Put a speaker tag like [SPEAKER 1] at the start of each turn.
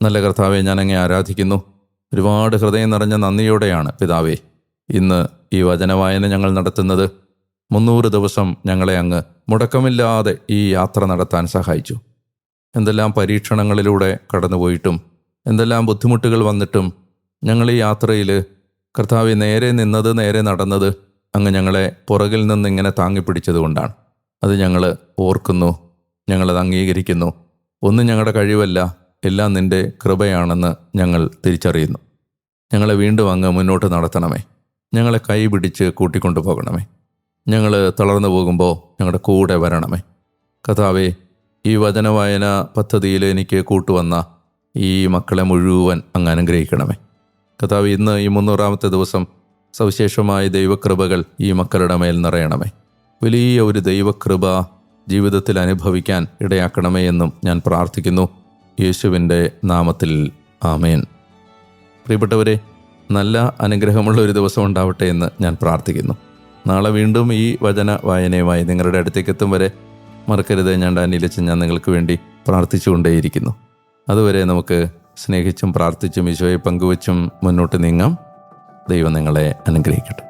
[SPEAKER 1] നല്ല കർത്താവെ ഞാനങ്ങെ ആരാധിക്കുന്നു. ഒരുപാട് ഹൃദയം നിറഞ്ഞ നന്ദിയോടെയാണ് പിതാവേ ഇന്ന് ഈ വചനവായന ഞങ്ങൾ നടത്തുന്നത്. മുന്നൂറ് ദിവസം ഞങ്ങളെ അങ്ങ് മുടക്കമില്ലാതെ ഈ യാത്ര നടത്താൻ സഹായിച്ചു. എന്തെല്ലാം പരീക്ഷണങ്ങളിലൂടെ കടന്നുപോയിട്ടും എന്തെല്ലാം ബുദ്ധിമുട്ടുകൾ വന്നിട്ടും ഞങ്ങൾ ഈ യാത്രയിൽ കർത്താവ് നേരെ നിന്നത് നേരെ നടന്നത് അങ്ങ് ഞങ്ങളെ പുറകിൽ നിന്ന് ഇങ്ങനെ താങ്ങിപ്പിടിച്ചതുകൊണ്ടാണ് അത് ഞങ്ങൾ ഓർക്കുന്നു ഞങ്ങളത് അംഗീകരിക്കുന്നു. ഒന്നും ഞങ്ങളുടെ കഴിവല്ല. എല്ലാം നിന്റെ കൃപയാണെന്ന് ഞങ്ങൾ തിരിച്ചറിയുന്നു. ഞങ്ങളെ വീണ്ടും അങ്ങ് മുന്നോട്ട് നടത്തണമേ. ഞങ്ങളെ കൈ പിടിച്ച് കൂട്ടിക്കൊണ്ടു പോകണമേ ഞങ്ങൾ തളർന്നു പോകുമ്പോൾ ഞങ്ങളുടെ കൂടെ വരണമേ. കഥാവേ ഈ വചനവായന പദ്ധതിയിൽ എനിക്ക് കൂട്ടുവന്ന ഈ മക്കളെ മുഴുവൻ അങ്ങ് അനുഗ്രഹിക്കണമേ. കഥാവ് ഇന്ന് ഈ മുന്നൂറാമത്തെ ദിവസം സവിശേഷമായ ദൈവകൃപകൾ ഈ മക്കളുടെ മേൽ നിറയണമേ. വലിയ ഒരു ദൈവകൃപ ജീവിതത്തിൽ അനുഭവിക്കാൻ ഇടയാക്കണമേ എന്നും ഞാൻ പ്രാർത്ഥിക്കുന്നു. യേശുവിന്റെ നാമത്തിൽ ആമേൻ. പ്രിയപ്പെട്ടവരെ നല്ല അനുഗ്രഹമുള്ള ഒരു ദിവസം ഉണ്ടാവട്ടെ എന്ന് ഞാൻ പ്രാർത്ഥിക്കുന്നു. നാളെ വീണ്ടും ഈ വചന വായനയുമായി നിങ്ങളുടെ അടുത്തേക്ക് എത്തും വരെ മറക്കരുത്. ഞാൻ ഡാനിയിലെച്ച് ഞാൻ നിങ്ങൾക്ക് വേണ്ടി പ്രാർത്ഥിച്ചുകൊണ്ടേയിരിക്കുന്നു. അതുവരെ നമുക്ക് സ്നേഹിച്ചും പ്രാർത്ഥിച്ചും ഈശോയെ പങ്കുവച്ചും മുന്നോട്ട് നീങ്ങാം. ദൈവം നിങ്ങളെ അനുഗ്രഹിക്കട്ടെ.